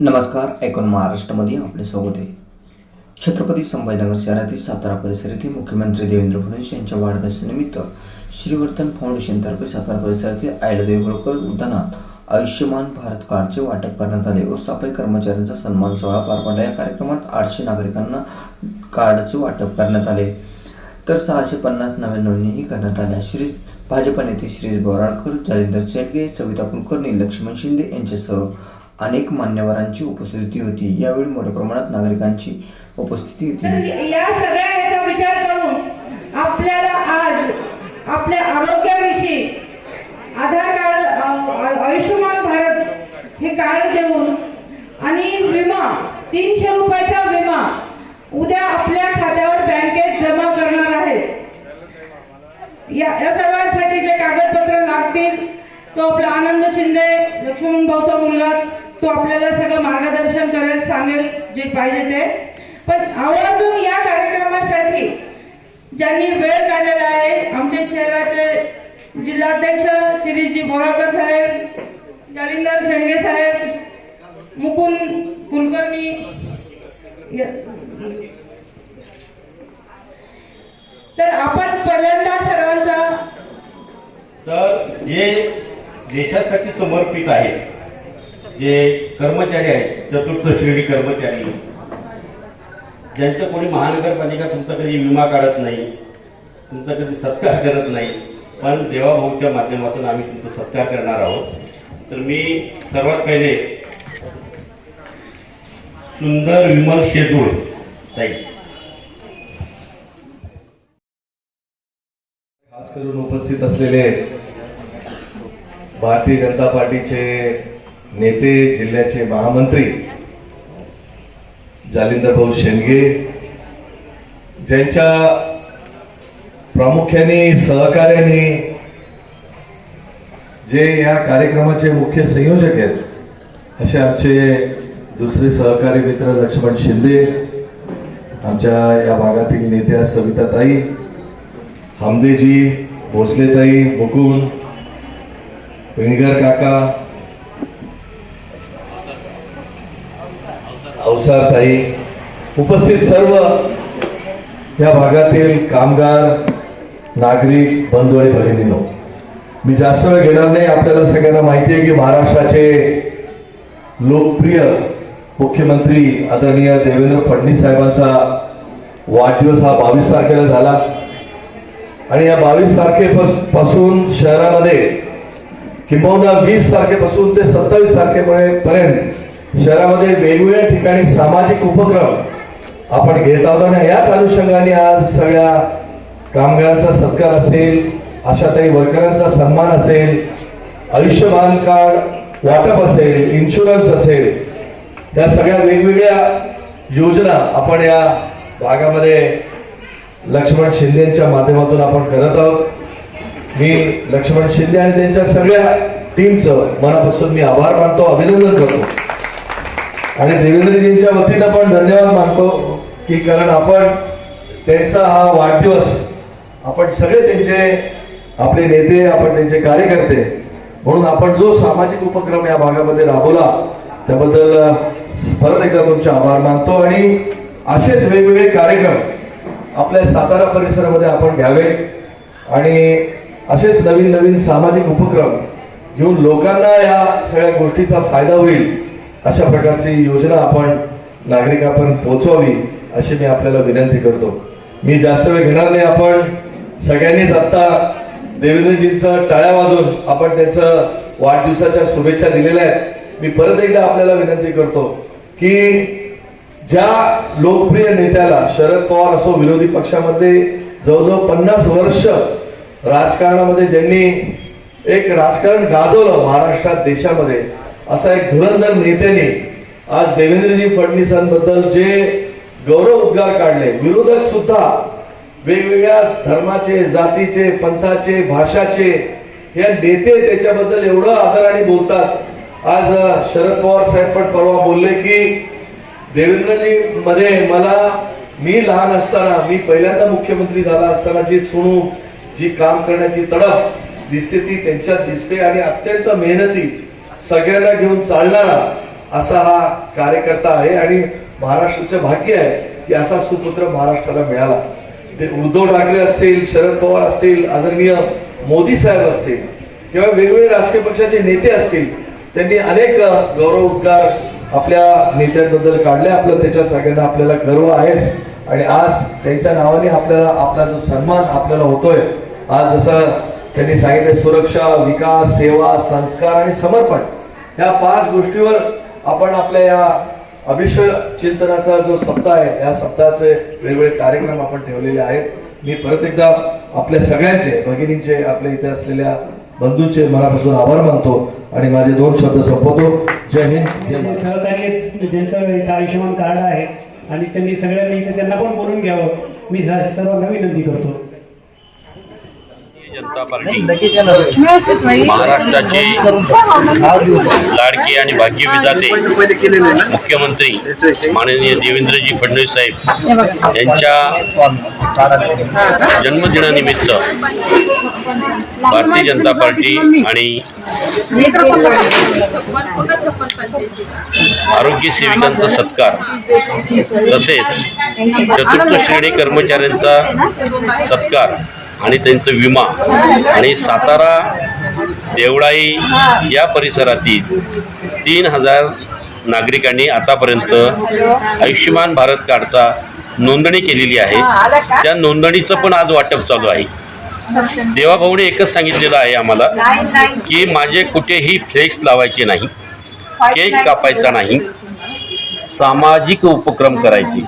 नमस्कार ऐकून महाराष्ट्रामध्ये आपले स्वागत आहे. छत्रपती संभाजीनगर शहरातील सातारा परिसर येथे मुख्यमंत्री देवेंद्र फडणवीस यांच्या वाढदिवसानिमित्त श्रीवर्धन फाउंडेशनतर्फे सातारा परिसरातील आयलदेव होळकर उद्यानात आयुष्यमान भारत कार्डचे वाटप करण्यात आले. व सफाई कर्मचाऱ्यांचा सन्मान सोहळा पार पडला. या कार्यक्रमात आठशे नागरिकांना कार्डचे वाटप करण्यात आले. तर सहाशे पन्नास नव्या नोंदणीही करण्यात आल्या. श्री भाजपा नेते श्री बोराडकर जालिंदर शेंडगे सविता कुलकर्णी लक्ष्मण शिंदे यांच्यासह अनेक मान्यवरांची उपस्थिती होती. यावेळी मोठ्या प्रमाणात नागरिकांची उपस्थिती होती. या सगळ्या ह्याचा विचार करून आपल्याला आज आपल्या आरोग्याविषयी आधार कार्ड आयुष्यमान भारत हे कार्ड देऊन आणि विमा तीनशे रुपयाचा विमा उद्या आपल्या खात्यावर बँकेत जमा करणार आहेत. या या सर्वांसाठी जे कागदपत्र लागतील तो आपला आनंद शिंदे लक्ष्मण भाऊचा मुलगा तो आपल्याला सगळं मार्गदर्शन करेल सांगेल जे पाहिजे ते. पण आवर्जून या कार्यक्रमासाठी ज्यांनी वेळ काढलेला आहे आमचे शहराचे जिल्हाध्यक्ष श्रीजी बोराळकर साहेब जालिंदर शेंडगे साहेब मुकुंद कुलकर्णी तर आपण पहिल्यांदा सर्वांचा तर जे देशासाठी समर्पित आहे जे कर्मचारी आहेत चतुर्थ श्रेणी कर्मचारी. ज्यांचं कोणी महानगरपालिका तुमचा कधी विमा काढत नाही तुमचा कधी सत्कार करत नाही पण देवाभाऊच्या माध्यमातून आम्ही तुमचा सत्कार करणार आहोत. तर मी सर्वात पहिले सुंदर विमल शेजूळ ताई. खास करून उपस्थित असलेले भारतीय जनता पार्टीचे नेते जिल्ह्याचे महामंत्री जालिंदर भाऊ शेंडगे ज्यांच्या प्रामुख्याने सहकार्याने जे या कार्यक्रमाचे मुख्य संयोजक आहेत असे आमचे दुसरे सहकारी मित्र लक्ष्मण शिंदे आमच्या या भागातील नेत्या सविताताई हमदेजी भोसलेताई मुकुंद विणगर काका अवसारताई उपस्थित सर्व या भागातील कामगार नागरिक बंधू आणि भगिनीनो मी जास्त वेळ घेणार नाही. आपल्याला सगळ्यांना माहिती आहे की महाराष्ट्राचे लोकप्रिय मुख्यमंत्री आदरणीय देवेंद्र फडणवीस साहेबांचा वाढदिवस हा बावीस तारखेला झाला. आणि या बावीस तारखेपासून शहरामध्ये किंबहुना वीस तारखेपासून ते सत्तावीस तारखेपर्यंत शहरामध्ये वेगवेगळ्या ठिकाणी सामाजिक उपक्रम आपण घेत आहोत आणि याच अनुषंगाने आज सगळ्या कामगारांचा सत्कार असेल अशा काही वर्करांचा सन्मान असेल आयुष्यमान कार्ड वाटप असेल इन्शुरन्स असेल या सगळ्या वेगवेगळ्या योजना आपण या भागामध्ये लक्ष्मण शिंदेच्या माध्यमातून आपण करत आहोत. मी लक्ष्मण शिंदे आणि त्यांच्या सगळ्या टीमचं मनापासून मी आभार मानतो अभिनंदन करतो. आणि देवेंद्रजींच्या वतीनं पण धन्यवाद मानतो की कारण आपण त्यांचा हा वाढदिवस आपण सगळे त्यांचे आपले नेते आपण त्यांचे कार्यकर्ते म्हणून आपण जो सामाजिक उपक्रम या भागामध्ये राबवला त्याबद्दल परत एकदा तुमचे आभार मानतो आणि असेच वेगवेगळे कार्यक्रम आपल्या सातारा परिसरामध्ये आपण घ्यावे आणि असेच नवीन नवीन सामाजिक उपक्रम घेऊन लोकांना या सगळ्या गोष्टीचा फायदा होईल. अशा प्रकारची योजना आपण नागरिकांपर्यंत पोहोचवावी अशी मी आपल्याला विनंती करतो. मी जास्त वेळ घेणार नाही. आपण सगळ्यांनीच आत्ता देवेंद्रजींचं टाळ्या वाजून आपण त्यांचं वाढदिवसाच्या शुभेच्छा दिलेल्या आहेत. मी परत एकदा आपल्याला विनंती करतो की ज्या लोकप्रिय नेत्याला शरद पवार असो विरोधी पक्षामध्ये जवळजवळ पन्नास वर्ष राजकारणामध्ये ज्यांनी एक राजकारण गाजवलं महाराष्ट्रात देशामध्ये असा एक धुरंधर नेत्याने आज देवेंद्रजी फडणवीसांबद्दल जे गौरव उद्गार काढले विरोधक सुद्धा वेगवेगळ्या धर्माचे जातीचे पंथाचे भाषाचे हे नेते त्याच्याबद्दल एवढं आदराने बोलतात. आज शरद पवार साहेब पण परवा बोलले की देवेंद्रजी मध्ये मला मी लहान असताना मी पहिल्यांदा मुख्यमंत्री झाला असताना जी सुणू जी काम करण्याची तडफ दिसते ती त्यांच्यात दिसते आणि अत्यंत मेहनती सगळ्यांना घेऊन चालणारा असा हा कार्यकर्ता आहे आणि महाराष्ट्राचं भाग्य आहे की असा सुपुत्र महाराष्ट्राला मिळाला. ते उद्धव ठाकरे असतील शरद पवार असतील आदरणीय मोदी साहेब असतील किंवा वेगवेगळे राजकीय पक्षाचे नेते असतील त्यांनी अनेक गौरव उद्गार आपल्या नेत्यांबद्दल काढले. आपलं त्याच्या सगळ्यांना आपल्याला गर्व आहेच. आणि आज त्यांच्या नावाने आपल्याला आपला जो सन्मान आपल्याला होतोय आज जसं त्यांनी सांगितलं सुरक्षा विकास सेवा संस्कार आणि समर्पण या पाच गोष्टीवर आपण आपल्या या अभिषय चिंतनाचा जो सप्ताह आहे या सप्ताहाचे वेगवेगळे कार्यक्रम आपण ठेवलेले आहेत. मी परत एकदा आपल्या सगळ्यांचे भगिनींचे आपल्या इथे असलेल्या बंधूंचे मनापासून आभार मानतो आणि माझे दोन शब्द संपवतो. जय हिंद जय. सहकारी ज्यांचं इथं आयुष्यमान कार्ड आहे आणि त्यांनी सगळ्यांनी इथे त्यांना पण बोलून घ्यावं. मी सर्वांना विनंती करतो. जनता पार्टी. महाराष्ट्राचे लाडके आणि भाग्य विधाते मुख्यमंत्री माननीय देवेंद्रजी फडणवीस साहेब यांच्या जन्मदिनानिमित्त भारतीय जनता पार्टी आणि आरोग्य सेविकांचा सत्कार तसेच चतुर्थ श्रेणी कर्मचाऱ्यांचा सत्कार आणि त्यांचं विमा आणि सातारा देवळाई या परिसरातील तीन हजार नागरिकांनी आतापर्यंत आयुष्यमान भारत कार्डचा नोंदणी केलेली आहे. त्या नोंदणीचं पण आज वाटप चालू आहे. देवाभाऊने एकच सांगितलेलं आहे आम्हाला की माझे कुठेही फ्लेक्स लावायचे नाही केक कापायचा नाही. सामाजिक उपक्रम करायचे.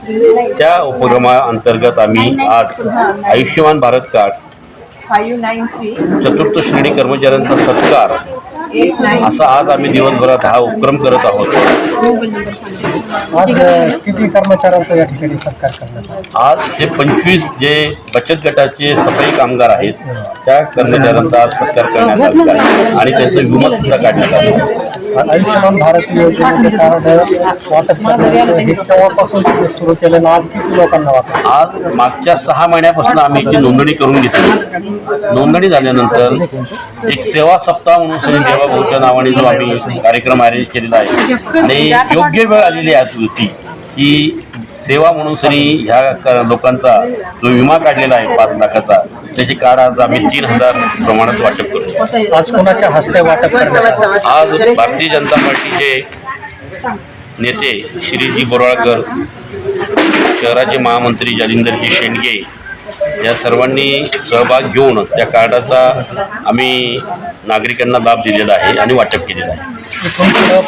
त्या उपक्रमाअंतर्गत आम्ही आज आयुष्यमान भारत कार्ड चतुर्थ श्रेणी कर्मचाऱ्यांचा सत्कार असा आज आम्ही दिवसभरात हा उपक्रम करत आहोत. आज किती कर्मचाऱ्यांचा या ठिकाणी सत्कार करण्यात आज जे पंचवीस जे बचत गटाचे सफाई कामगार आहेत त्या कर्मचाऱ्यांचा आज सत्कार करण्यात आहे आणि त्यांचं विमा सुद्धा काढण्यात आलं आयुष्यमान भारत योजनेचे कार्ड वाटप हे केव्हापासून सुरू केलेलं आज किती लोकांना वाटत? आज मागच्या सहा महिन्यापासून आम्ही याची नोंदणी करून घेतली. नोंदणी झाल्यानंतर एक सेवा सप्ताह म्हणून श्री देवाभाऊच्या नावाने जो आम्ही कार्यक्रम अरेंज केलेला आहे आणि योग्य वेळ आलेली आहे. होती की सेवा म्हणून श्री ह्या लोकांचा जो विमा काढलेला आहे पाच लाखाचा त्याची कार्ड आज आम्ही तीन हजार प्रमाणात वाटप करतो आज कोणाच्या हस्ते वाटप? आज भारतीय जनता पार्टीचे नेते श्रीजी बोराळकर शहराचे महामंत्री जालिंदरजी शेंडगे या सर्वांनी सहभाग घेऊन त्या कार्डाचा आम्ही नागरिकांना लाभ दिलेला आहे आणि वाटप केलेलं आहे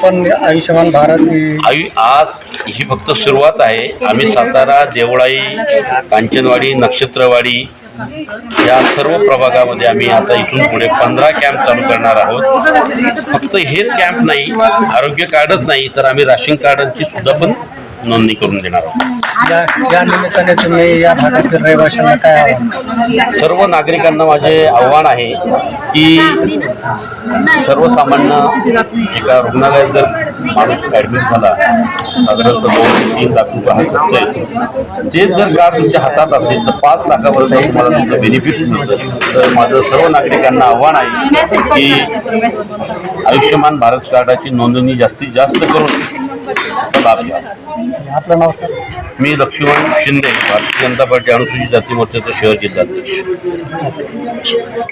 पण आयुष्यमान भारत आयु आज ही फक्त सुरुवात आहे. आम्ही सातारा देवळाई कांचनवाडी नक्षत्रवाडी या सर्व प्रभागामध्ये आम्ही आता इथून पुढे पंधरा कॅम्प चालू करणार आहोत. फक्त हेच कॅम्प नाही आरोग्य कार्डच नाही तर आम्ही राशन कार्डांची सुद्धा पण नोंदणी करून देणार आहोत. या या निमित्ताने तुम्ही या भागातील रहिवाशांना काय आवाहन? सर्व नागरिकांना माझे आव्हान आहे की सर्वसामान्य एका रुग्णालयात जर माणूस ॲडमिट झाला साधारणतः दोन तीन लाख रुपये हा खर्च येतो ते जर कार्ड तुमच्या हातात असेल तर पाच लाखापर्यंत तुम्हाला तुमचं बेनिफिट मिळतं. तर माझं सर्व नागरिकांना आव्हान आहे की आयुष्यमान भारत कार्डाची नोंदणी जास्तीत जास्त करून लाभ घ्या. आपलं नाव सर मी लक्ष्मण शिंदे भारतीय जनता पार्टी अनुसूचित जाती मोर्चाचा शहर जिल्हाध्यक्ष.